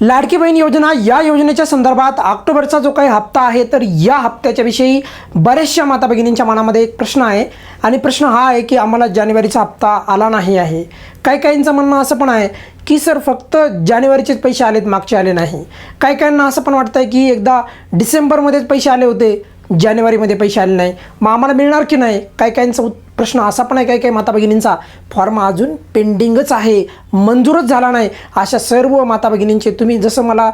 लाडकी बहीण योजना या योजनेच्या संदर्भात ऑक्टोबरचा जो काही हप्ता आहे तर या हप्त्याच्या विषयी बऱ्याचशा माता भगिनींच्या मनामध्ये एक प्रश्न आहे. आणि प्रश्न हा आहे की आम्हाला जानेवारीचा हप्ता आला नाही आहे. काही काहींचं म्हणणं असं पण आहे की सर फक्त जानेवारीचेच पैसे आलेत मागचे आले नाही. काही काहींना असं पण वाटतं आहे की एकदा डिसेंबरमध्येच पैसे आले होते जानेवारीमध्ये पैसे आले नाही. मग आम्हाला मिळणार की नाही? काही काहींचं उत्तर प्रश्न असा पण आहे काही काही माता भगिनींचा? फॉर्म अजून पेंडिंगच आहे. मंजूरच झाला नाही. अशा सर्व माता भगिनींचे तुम्ही जसं मला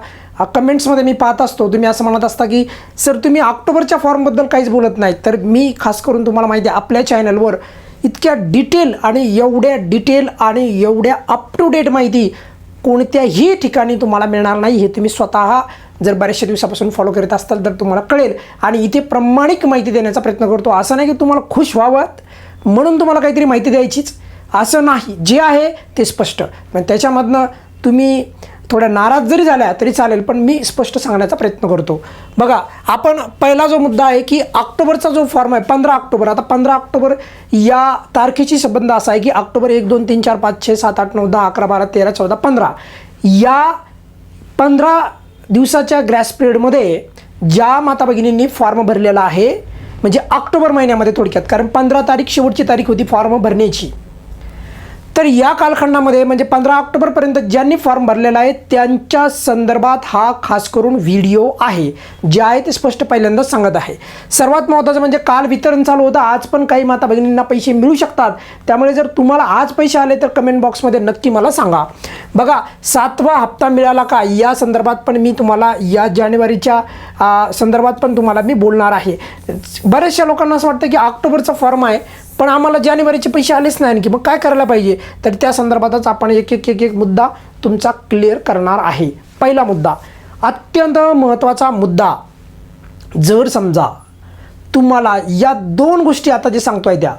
कमेंट्समध्ये मी पाहत असतो तुम्ही असं म्हणत असता की सर तुम्ही ऑक्टोबरच्या फॉर्मबद्दल काहीच बोलत नाही. तर मी खास करून तुम्हाला माहिती आहे आपल्या चॅनलवर इतक्या डिटेल आणि एवढ्या डिटेल आणि एवढ्या अप टू डेट माहिती कोणत्याही ठिकाणी तुम्हाला मिळणार नाही हे तुम्ही स्वतः जर बऱ्याचशा दिवसापासून फॉलो करत असाल तर तुम्हाला कळेल. आणि इथे प्रामाणिक माहिती देण्याचा प्रयत्न करतो. असं नाही की तुम्हाला खुश व्हावं. म्हणून तुम्हाला काहीतरी माहिती द्यायचीच. असं नाही. जे आहे ते स्पष्ट. पण त्याच्यामधनं तुम्ही थोड्या नाराज जरी झाल्या तरी चालेल पण मी स्पष्ट सांगण्याचा प्रयत्न करतो. बघा आपण पहिला जो मुद्दा आहे की ऑक्टोबरचा जो फॉर्म आहे पंधरा ऑक्टोबर. आता पंधरा ऑक्टोबर या तारखेची संबंध असा आहे की ऑक्टोबर एक दोन तीन चार पाच छे सात आठ नऊ दहा अकरा बारा तेरा चौदा पंधरा. या पंधरा दिवसाच्या ग्रॅस पिरियडमध्ये ज्या माता भगिनींनी फॉर्म भरलेला आहे म्हणजे ऑक्टोबर महिन्यामध्ये थोडक्यात. कारण पंधरा तारीख शेवटची तारीख होती फॉर्म भरण्याची. तर या कालखंडामध्ये म्हणजे पंधरा ऑक्टोबरपर्यंत ज्यांनी फॉर्म भरलेला आहे त्यांच्या संदर्भात हा खास करून व्हिडिओ आहे जे आहे ते स्पष्ट पहिल्यांदा सांगत आहे. सर्वात महत्त्वाचं म्हणजे काल वितरण चालू होतं आज पण काही माता भगिनींना पैसे मिळू शकतात. त्यामुळे जर तुम्हाला आज पैसे आले तर कमेंट बॉक्समध्ये नक्की मला सांगा. बघा सातवा हप्ता मिळाला का? या संदर्भात पण मी तुम्हाला या जानेवारीच्या संदर्भात पण तुम्हाला मी बोलणार आहे. बऱ्याचशा लोकांना असं वाटतं की ऑक्टोबरचा फॉर्म आहे पण आम्हाला जानेवारीचे पैसे आलेच नाही आणखी. मग काय करायला पाहिजे? तर त्या संदर्भातच आपण एक एक एक एक मुद्दा तुमचा क्लिअर करणार आहे. पहिला मुद्दा अत्यंत महत्त्वाचा मुद्दा जर समजा तुम्हाला या दोन गोष्टी आता जे सांगतोय त्या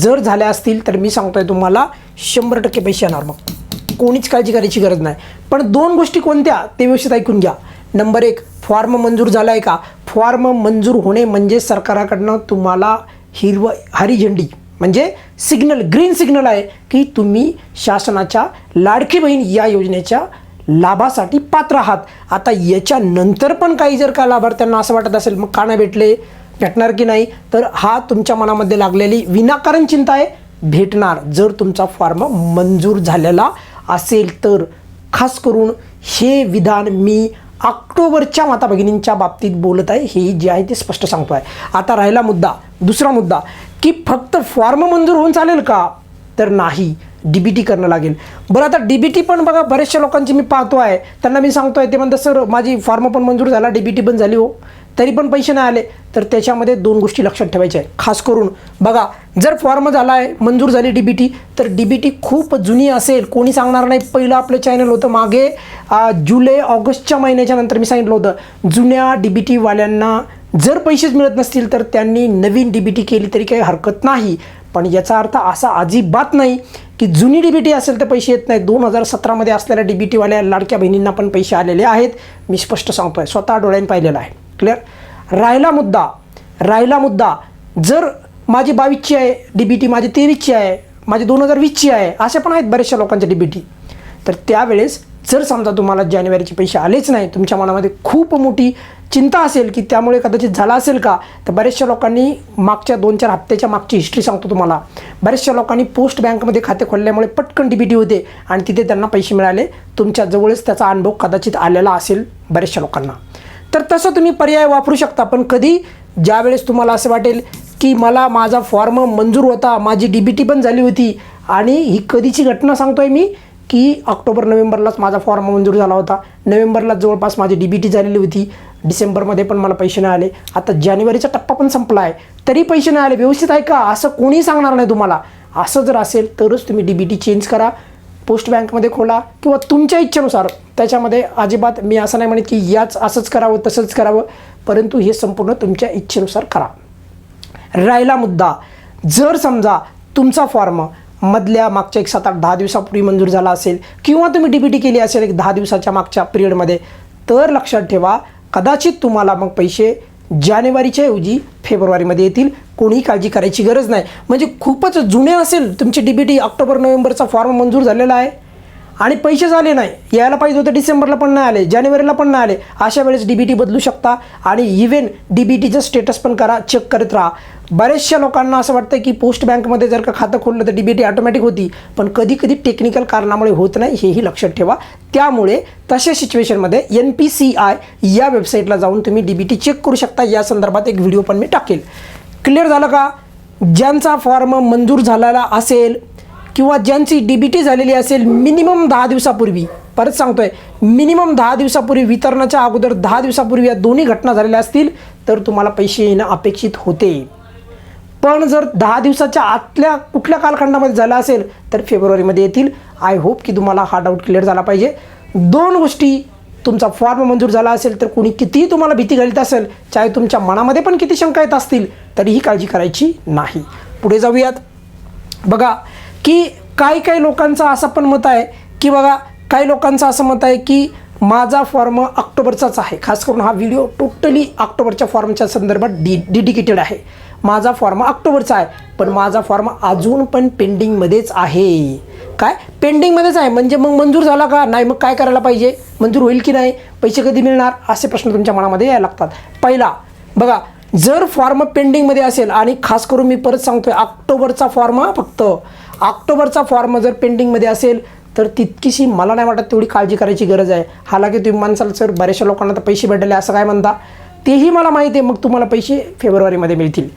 जर झाल्या असतील तर मी सांगतोय तुम्हाला शंभर टक्के पैसे येणार. मग कोणीच काळजी करायची गरज नाही. पण दोन गोष्टी कोणत्या ते व्यवस्थित ऐकून घ्या. नंबर एक फॉर्म मंजूर झाला आहे का? फॉर्म मंजूर होणे म्हणजे सरकाराकडनं तुम्हाला हिरव हरी झेंडी. म्हणजे सिग्नल ग्रीन सिग्नल आहे की तुम्ही शासनाच्या लाडकी बहीण या योजनेच्या लाभासाठी पात्र आहात. आता याच्यानंतर पण काही जर का लाभार्थ्यांना असं वाटत असेल मग का नाही भेटले? भेटणार की नाही? तर हा तुमच्या मनामध्ये लागलेली विनाकारण चिंता आहे. भेटणार. जर तुमचा फॉर्म मंजूर झालेला असेल तर खास करून हे विधान मी ऑक्टोबरच्या माता भगिनींच्या बाबतीत बोलत आहे हे जे आहे ते स्पष्ट सांगतो आहे आता राहिला मुद्दा दुसरा मुद्दा. की फक्त फॉर्म मंजूर होऊन चालेल का? तर नाही. डी बी टी करणं लागेल. बरं आता डी बी टी पण बघा बऱ्याचशा लोकांची मी पाहतो आहे. त्यांना मी सांगतो आहे ते म्हणतात सर माझी फॉर्म पण मंजूर झाला डी बी टी पण झाली हो. तरी पण पैसे नाही आले. तर त्याच्यामध्ये दोन गोष्टी लक्षात ठेवायच्या आहे खास करून बघा जर फॉर्म झाला आहे मंजूर झाली डी बी टी तर डी बी टी खूप जुनी असेल. कोणी सांगणार नाही. पहिलं आपलं चॅनल होतं मागे जुलै ऑगस्टच्या महिन्याच्या नंतर मी सांगितलं होतं. जुन्या डी बी टीवाल्यांना जर पैसेच मिळत नसतील तर त्यांनी नवीन डी बी टी केली तरी काही हरकत नाही. पण याचा अर्थ असा अजिबात नाही की जुनी डी बी टी असेल तर पैसे येत नाही दोन हजार सतरामध्ये असलेल्या डी बी टीवाल्या लाडक्या बहिणींना पण पैसे आलेले आहेत. मी स्पष्ट सांगतो आहे स्वतः डोळ्यांनी पाहिलेलं आहे. क्लिअर राहिला मुद्दा. राहिला मुद्दा. जर माझी बावीसची आहे डी बी टी माझी तेवीसची आहे माझी दोन हजार वीसची आहे असे पण आहेत बऱ्याचशा लोकांच्या डी बी टी तर त्यावेळेस जर समजा तुम्हाला जानेवारीचे पैसे आलेच नाही तुमच्या मनामध्ये खूप मोठी चिंता असेल की त्यामुळे कदाचित झाला असेल का तर बऱ्याचशा लोकांनी मागच्या दोन चार हप्त्याच्या मागची हिस्ट्री सांगतो तुम्हाला. बऱ्याचशा लोकांनी पोस्ट बँकमध्ये खाते खोलल्यामुळे पटकन डीबीटी होते आणि तिथे त्यांना पैसे मिळाले. तुमच्याजवळच त्याचा अनुभव कदाचित आलेला असेल बऱ्याचशा लोकांना. तर तसं तुम्ही पर्याय वापरू शकता पण कधी ज्यावेळेस तुम्हाला असं वाटेल की मला माझा फॉर्म मंजूर होता माझी डी बी टी पण झाली होती आणि ही कधीची घटना सांगतोय मी की ऑक्टोबर नोव्हेंबरलाच माझा फॉर्म मंजूर झाला होता. नोव्हेंबरला जवळपास माझी डी बी टी झालेली होती. डिसेंबरमध्ये पण मला पैसे नाही आले. आता जानेवारीचा टप्पा पण संपला आहे. तरी पैसे नाही आले. व्यवस्थित आहे का? असं कोणी सांगणार नाही तुम्हाला. असं जर असेल तरच तुम्ही डी बी टी चेंज करा. पोस्ट बँकमध्ये खोला किंवा तुमच्या इच्छेनुसार. त्याच्यामध्ये अजिबात मी असं नाही म्हणत की याच असंच करावं तसंच करावं. परंतु हे संपूर्ण तुमच्या इच्छेनुसार करा. राहिला मुद्दा. जर समजा तुमचा फॉर्म मधल्या मागच्या एक सात आठ दहा दिवसापूर्वी मंजूर झाला असेल किंवा तुम्ही डी बी टी केली असेल एक दहा दिवसाच्या मागच्या पिरियडमध्ये तर लक्षात ठेवा कदाचित तुम्हाला मग पैसे जानेवारीच्या ऐवजी फेब्रुवारीमध्ये येतील. कोणी काळजी करायची गरज नाही. म्हणजे खूपच जुने असेल तुमची डी बी टी ऑक्टोबर नोव्हेंबरचा फॉर्म मंजूर झालेला आहे. आणि पैसे झाले नाही. यायला पाहिजे होतं डिसेंबरला पण नाही आले जानेवारीला पण नाही आले. अशा वेळेस डी बी टी बदलू शकता आणि इव्हन डी बी टीचं स्टेटस पण करा चेक करत राहा. बऱ्याचशा लोकांना असं वाटतं की पोस्ट बँकमध्ये जर का खातं खोललं तर डी बी टी ऑटोमॅटिक होती पण कधी कधी टेक्निकल कारणामुळे होत नाही हेही लक्षात ठेवा. त्यामुळे तशा सिच्युएशनमध्ये एन पी सी आय या वेबसाईटला जाऊन तुम्ही डी बी टी चेक करू शकता. या संदर्भात एक व्हिडिओ पण मी टाकेल. क्लिअर झालं का? ज्यांचा फॉर्म मंजूर झालेला असेल किंवा ज्यांची डी बी टी झालेली असेल मिनिमम दहा दिवसापूर्वी परत सांगतोय मिनिमम दहा दिवसापूर्वी वितरणाच्या अगोदर दहा दिवसापूर्वी या दोन्ही घटना झालेल्या असतील तर तुम्हाला पैसे येणं अपेक्षित होते. पण जर दहा दिवसाच्या आतल्या कुठल्या कालखंडामध्ये झाला असेल तर फेब्रुवारीमध्ये येतील. आय होप की तुम्हाला हा डाऊट क्लिअर झाला पाहिजे. दोन गोष्टी तुमचा फॉर्म मंजूर झाला असेल तर कोणी कितीही तुम्हाला भीती घालीत असेल चाहे तुमच्या मनामध्ये पण किती शंका येत असतील तरीही काळजी करायची नाही. पुढे जाऊयात. बघा की काही काही लोकांचं असं पण मत आहे की बघा काही लोकांचं असं मत आहे की माझा फॉर्म ऑक्टोबरचाच आहे. खास करून हा व्हिडिओ टोटली ऑक्टोबरच्या फॉर्मच्या संदर्भात डी डिडिकेटेड आहे. माझा फॉर्म ऑक्टोबरचा आहे पण माझा फॉर्म अजून पण पेंडिंगमध्येच आहे. काय? पेंडिंगमध्येच आहे. म्हणजे मग मंजूर झाला का? नाही मग काय करायला पाहिजे? मंजूर होईल की नाही? पैसे कधी मिळणार? असे प्रश्न तुमच्या मनामध्ये यायला लागतात. पहिला बघा जर फॉर्म पेंडिंगमध्ये असेल आणि खास करून मी परत सांगतोय ऑक्टोबरचा फॉर्म फक्त ऑक्टोबरचा फॉर्म जर पेंडिंगमध्ये असेल तर तितकीशी मला नाही वाटत तेवढी काळजी करायची गरज आहे. हालाकी तुम्ही माणसाल सर बऱ्याचशा लोकांना तर पैसे भेटले असं काय म्हणता? तेही मला माहिती आहे मग तुम्हाला पैसे फेब्रुवारीमध्ये मिळतील.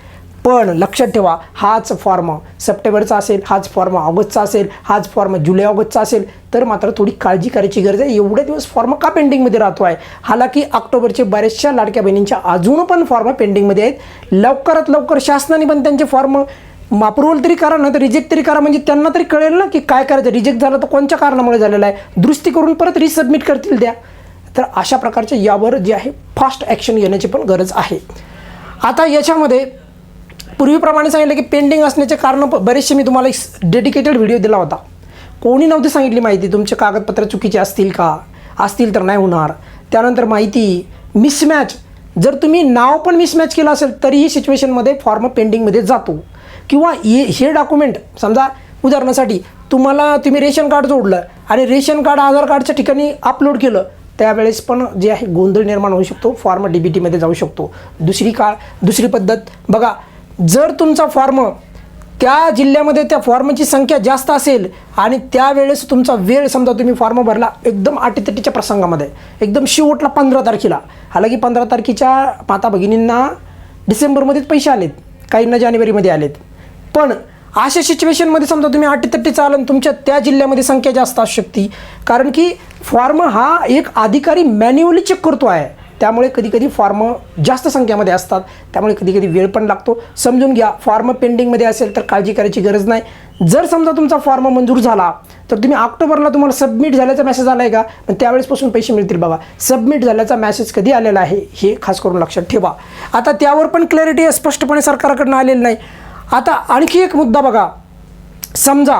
पण लक्षात ठेवा हाच फॉर्म सप्टेंबरचा असेल हाच फॉर्म ऑगस्टचा असेल हाच फॉर्म जुलै ऑगस्टचा असेल तर मात्र थोडी काळजी करायची गरज आहे. एवढे दिवस फॉर्म का पेंडिंगमध्ये राहतो आहे? हालाकी ऑक्टोबरचे बऱ्याचशा लाडक्या बहिणींच्या अजून पण फॉर्म पेंडिंगमध्ये आहेत. लवकरात लवकर शासनाने पण त्यांचे फॉर्म अप्रुव्हल तरी करा ना तर रिजेक्ट तरी करा. म्हणजे त्यांना तरी कळेल ना की काय करायचं. रिजेक्ट झालं तर कोणत्या कारणामुळे झालेलं आहे? दुरुस्ती करून परत रिसबमिट करतील द्या तर अशा प्रकारच्या यावर जे आहे फास्ट ॲक्शन घेण्याची पण गरज आहे. आता याच्यामध्ये पूर्वीप्रमाणे सांगितलं की पेंडिंग असण्याचे कारण बरेचसे मी तुम्हाला एक डेडिकेटेड व्हिडिओ दिला होता. कोणी नव्हती सांगितली माहिती? तुमचे कागदपत्र चुकीचे असतील का? असतील तर नाही होणार. त्यानंतर माहिती मिसमॅच जर तुम्ही नाव पण मिसमॅच केलं असेल तरीही सिच्युएशनमध्ये फॉर्म पेंडिंगमध्ये जातो. किंवा हे हे डॉक्युमेंट समजा उदाहरणासाठी तुम्हाला तुम्ही रेशन कार्ड जोडलं आणि रेशन कार्ड आधार कार्डच्या ठिकाणी अपलोड केलं त्यावेळेस पण जे आहे गोंधळ निर्माण होऊ शकतो फॉर्म डी बी टीमध्ये जाऊ शकतो. दुसरी का दुसरी पद्धत बघा जर तुमचा फॉर्म त्या जिल्ह्यामध्ये त्या फॉर्मची संख्या जास्त असेल आणि त्यावेळेस तुमचा वेळ समजा तुम्ही फॉर्म भरला एकदम आटीतटीच्या प्रसंगामध्ये एकदम शेवटला पंधरा तारखेला हालाकी पंधरा तारखेच्या माता भगिनींना डिसेंबरमध्येच पैसे आलेत काहींना जानेवारीमध्ये आलेत. पण अशा सिच्युएशनमध्ये समजा तुम्ही अटीतट्टी चालन तुमच्या त्या जिल्ह्यामध्ये संख्या जास्त असू शकते. कारण की फॉर्म हा एक अधिकारी मॅन्युअली चेक करतो आहे. त्यामुळे कधीकधी फॉर्म जास्त संख्यामध्ये असतात. त्यामुळे कधीकधी वेळ पण लागतो. समजून घ्या फॉर्म पेंडिंगमध्ये असेल तर काळजी करायची गरज नाही. जर समजा तुमचा फॉर्म मंजूर झाला तर तुम्ही ऑक्टोबरला तुम्हाला सबमिट झाल्याचा मेसेज आला आहे का? पण त्यावेळेसपासून पैसे मिळतील बघा सबमिट झाल्याचा मेसेज कधी आलेला आहे हे खास करून लक्षात ठेवा. आता त्यावर पण क्लॅरिटी स्पष्टपणे सरकारकडनं आलेलं नाही. आता आणखी एक मुद्दा बघा. समजा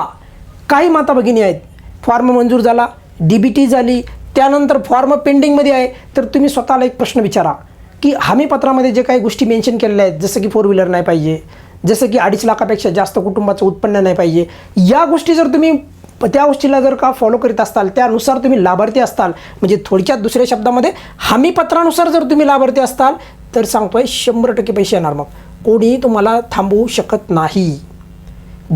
काही माता भगिनी आहेत. फॉर्म मंजूर झाला डी बी टी झाली त्यानंतर फॉर्म पेंडिंगमध्ये आहे. तर तुम्ही स्वतःला एक प्रश्न विचारा. की हमीपत्रामध्ये जे काही गोष्टी मेन्शन केलेल्या आहेत जसं की फोर व्हीलर नाही पाहिजे जसं की अडीच लाखापेक्षा जास्त कुटुंबाचं उत्पन्न नाही पाहिजे या गोष्टी जर तुम्ही त्या गोष्टीला जर का फॉलो करीत असताल त्यानुसार तुम्ही लाभार्थी असताल म्हणजे थोडक्यात दुसऱ्या शब्दामध्ये हमीपत्रानुसार जर तुम्ही लाभार्थी असताल तर सांगतोय शंभर टक्के पैसे येणार मग. कोणीही तुम्हाला थांबवू शकत नाही.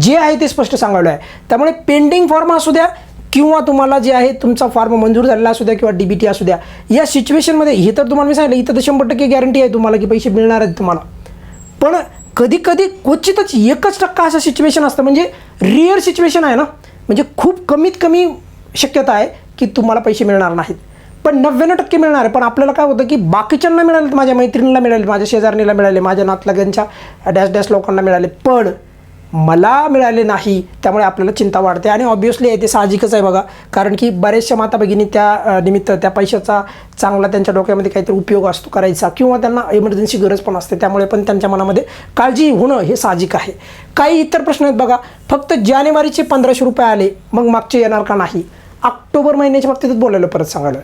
जे आहे ते स्पष्ट सांगावलं आहे. त्यामुळे पेंडिंग फॉर्म असू द्या किंवा तुम्हाला जे आहे तुमचा फॉर्म मंजूर झालेला असू द्या किंवा डी बी टी असू द्या या सिच्युएशनमध्ये हे तर तुम्हाला मी सांगितलं इथं तर शंभर टक्के गॅरंटी आहे तुम्हाला की पैसे मिळणार आहेत तुम्हाला. पण कधी कधी क्वचितच एकच टक्का असं सिच्युएशन असतं म्हणजे रिअर सिच्युएशन आहे ना. म्हणजे खूप कमीत कमी शक्यता आहे की तुम्हाला पैसे मिळणार नाहीत. पण नव्याण्णव टक्के मिळणार आहे. पण आपल्याला काय होतं की बाकीच्यांना मिळाले माझ्या मैत्रिणीला मिळाले माझ्या शेजारणीला मिळाले माझ्या नातलगांच्या डॅश डॅश लोकांना मिळाले. पण मला मिळाले नाही त्यामुळे आपल्याला चिंता वाढते. आणि ऑब्व्हियसली आहे ते साहजिकच आहे बघा. कारण की बऱ्याचशा माता भगिनी त्या निमित्त त्या पैशाचा चांगला त्यांच्या डोक्यामध्ये काहीतरी उपयोग असतो करायचा किंवा त्यांना इमर्जन्सी गरज पण असते. त्यामुळे पण त्यांच्या मनामध्ये काळजी होणं हे साहजिक आहे. काही इतर प्रश्न आहेत बघा. फक्त जानेवारीचे पंधराशे रुपये आले मग मागचे येणार का नाही? ऑक्टोबर महिन्याच्या बाबतीतच बोलायला परत सांगायला.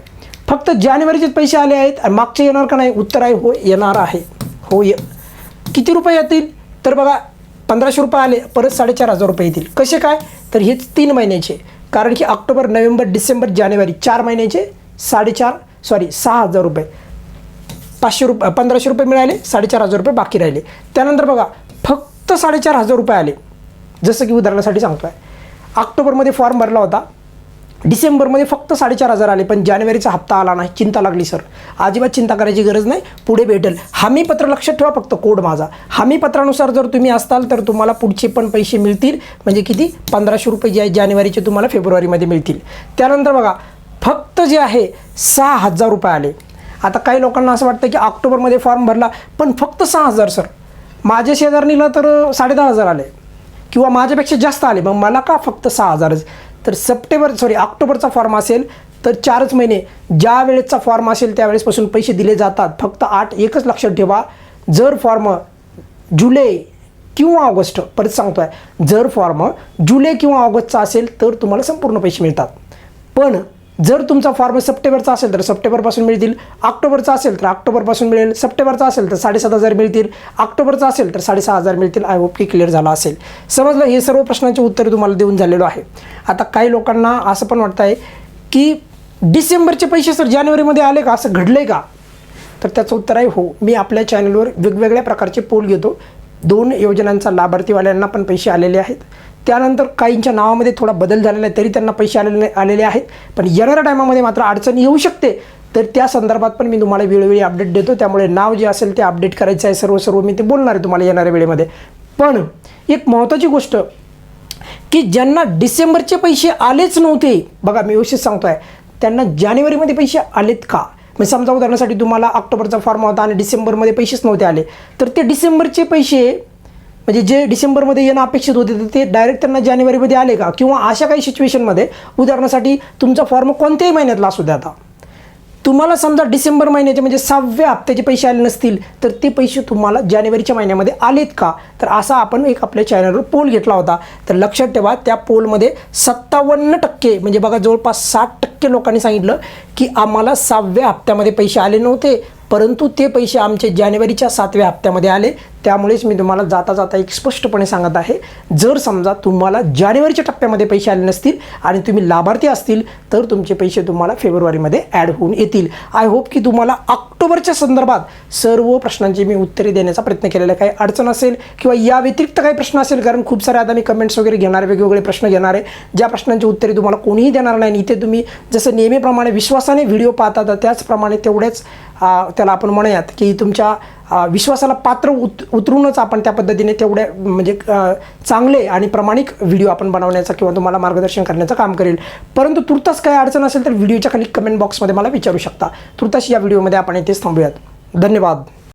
फक्त जानेवारीचेच पैसे आले आहेत आणि मागचे येणार का नाही उत्तर आहे हो येणार आहे. हो ये. किती रुपये येतील? तर बघा पंधराशे रुपये आले परत साडेचार हजार रुपये येतील. कसे काय? तर हेच तीन महिन्याचे. कारण की ऑक्टोबर नोव्हेंबर डिसेंबर जानेवारी चार महिन्याचे साडेचार सॉरी सहा हजार रुपये. पाचशे रुपये पंधराशे रुपये मिळाले साडेचार हजार रुपये बाकी राहिले. त्यानंतर बघा फक्त साडेचार हजार रुपये आले. जसं की उदाहरणासाठी सांगतो आहे ऑक्टोबरमध्ये फॉर्म भरला होता. डिसेंबरमध्ये फक्त साडेचार हजार आले पण जानेवारीचा हप्ता आला नाही. चिंता लागली सर अजिबात चिंता करायची गरज नाही. पुढे भेटेल. हमीपत्र लक्षात ठेवा फक्त कोड माझा. हमीपत्रानुसार जर तुम्ही असाल तर तुम्हाला पुढचे पण पैसे मिळतील. म्हणजे किती? पंधराशे रुपये जे आहे जानेवारीचे तुम्हाला फेब्रुवारीमध्ये मिळतील. त्यानंतर बघा फक्त जे आहे सहा हजार रुपये आले. आता काही लोकांना असं वाटतं की ऑक्टोबरमध्ये फॉर्म भरला पण फक्त सहा हजार सर माझ्या शेजारणीला तर साडे दहा हजार आले. किंवा माझ्यापेक्षा जास्त आले. मग मला का फक्त सहा हजारच तर सप्टेंबर सॉरी ऑक्टोबरचा फॉर्म असेल तर चारच महिने. ज्या वेळेसचा फॉर्म असेल त्यावेळेसपासून पैसे दिले जातात. फक्त आठ एकच लक्षात ठेवा. जर फॉर्म जुलै किंवा ऑगस्ट परत सांगतो आहे जर फॉर्म जुलै किंवा ऑगस्टचा असेल तर तुम्हाला संपूर्ण पैसे मिळतात. पण जर तुमचा फॉर्म सप्टेंबरचा असेल तर सप्टेंबरपासून मिळतील. ऑक्टोबरचा असेल तर ऑक्टोबरपासून मिळेल. सप्टेंबरचा असेल तर साडेसात हजार मिळतील. ऑक्टोबरचा असेल तर साडेसहा हजार मिळतील. आय होप की क्लिअर झाला असेल. समजलं? हे सर्व प्रश्नांचे उत्तर तुम्हाला देऊन झालेलो आहे. आता काही लोकांना असं पण वाटतं आहे की डिसेंबरचे पैसे सर जानेवारीमध्ये आले का? असं घडलं आहे का? तर त्याचं उत्तर आहे हो. मी आपल्या चॅनलवर वेगवेगळ्या प्रकारचे पोल घेतो. दोन योजनांचा लाभार्थीवाल्यांना पण पैसे आलेले आहेत. त्यानंतर काहींच्या नावामध्ये थोडा बदल झालेला आहे तरी त्यांना पैसे आलेले आलेले आहेत. पण येणाऱ्या टायमामध्ये मात्र अडचण येऊ शकते. तर त्या संदर्भात पण मी तुम्हाला वेळोवेळी अपडेट देतो. त्यामुळे नाव जे असेल ते अपडेट करायचं आहे. सर्व सर्व मी ते बोलणार आहे तुम्हाला येणाऱ्या वेळेमध्ये. पण एक महत्त्वाची गोष्ट की ज्यांना डिसेंबरचे पैसे आलेच नव्हते बघा मी व्यवस्थित सांगतो आहे त्यांना जानेवारीमध्ये पैसे आलेत का? म्हणजे समजा उदाहरणासाठी तुम्हाला ऑक्टोबरचा फॉर्म होता आणि डिसेंबरमध्ये पैसेच नव्हते आले. तर ते डिसेंबरचे पैसे म्हणजे जे डिसेंबरमध्ये येणं अपेक्षित होते तर ते डायरेक्ट त्यांना जानेवारीमध्ये आले का? किंवा अशा काही सिच्युएशनमध्ये उदाहरणासाठी तुमचा फॉर्म कोणत्याही महिन्यातला असू द्या आता. तुम्हाला समजा डिसेंबर महिन्याचे म्हणजे सहाव्या हप्त्याचे पैसे आले नसतील तर ते पैसे तुम्हाला जानेवारीच्या महिन्यामध्ये आलेत का? तर असा आपण एक आपल्या चॅनलवर पोल घेतला होता. तर लक्षात ठेवा त्या पोलमध्ये सत्तावन्न टक्के म्हणजे बघा जवळपास साठ टक्के लोकांनी सांगितलं की आम्हाला सहाव्या हप्त्यामध्ये पैसे आले नव्हते परंतु ते पैसे आमचे जानेवारीच्या सातव्या हप्त्यामध्ये आले. त्यामुळेच मी तुम्हाला जाता जाता एक स्पष्टपणे सांगत आहे. जर समजा तुम्हाला जानेवारीच्या टप्प्यामध्ये पैसे आले नसतील आणि तुम्ही लाभार्थी असतील तर तुमचे पैसे तुम्हाला फेब्रुवारीमध्ये ॲड होऊन येतील. आय होप की तुम्हाला ऑक्टोबरच्या संदर्भात सर्व प्रश्नांची मी उत्तरे देण्याचा प्रयत्न केलेला आहे काही अडचण असेल किंवा या व्यतिरिक्त काही प्रश्न असेल कारण खूप सारे आता मी कमेंट्स वगैरे घेणार आहे, वेगवेगळे प्रश्न घेणार आहे ज्या प्रश्नांची उत्तरे तुम्हाला कोणीही देणार नाही इथे तुम्ही जसं नेहमीप्रमाणे विश्वासाने व्हिडिओ पाहता तर त्याचप्रमाणे तेवढेच त्याला आपण म्हणूयात की तुमच्या विश्वासाला पात्र उत उतरूनच आपण त्या पद्धतीने तेवढ्या म्हणजे चांगले आणि प्रामाणिक व्हिडिओ आपण बनवण्याचा किंवा तुम्हाला मार्गदर्शन करण्याचं काम करेल. परंतु तुर्तास काही अडचण असेल तर व्हिडिओच्या खाली कमेंट बॉक्समध्ये मला विचारू शकता. तुर्तास या व्हिडिओमध्ये आपण इथेच थांबूयात. धन्यवाद.